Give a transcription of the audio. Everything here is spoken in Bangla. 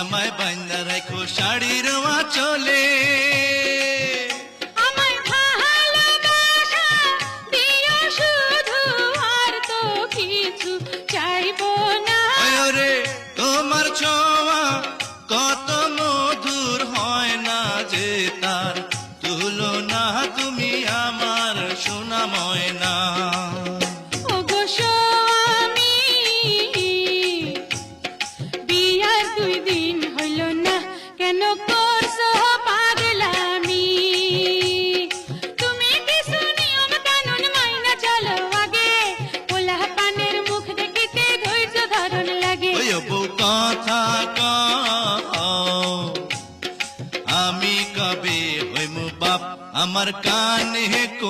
আমায় বান্দা রাখো শাড়ির চলে তোমার ছোঁয়া কত মধুর হয় না যে তার তুলনা। তুমি আমার সোনা ময়না। আমি কবে হইম বাপ? আমার কানে কো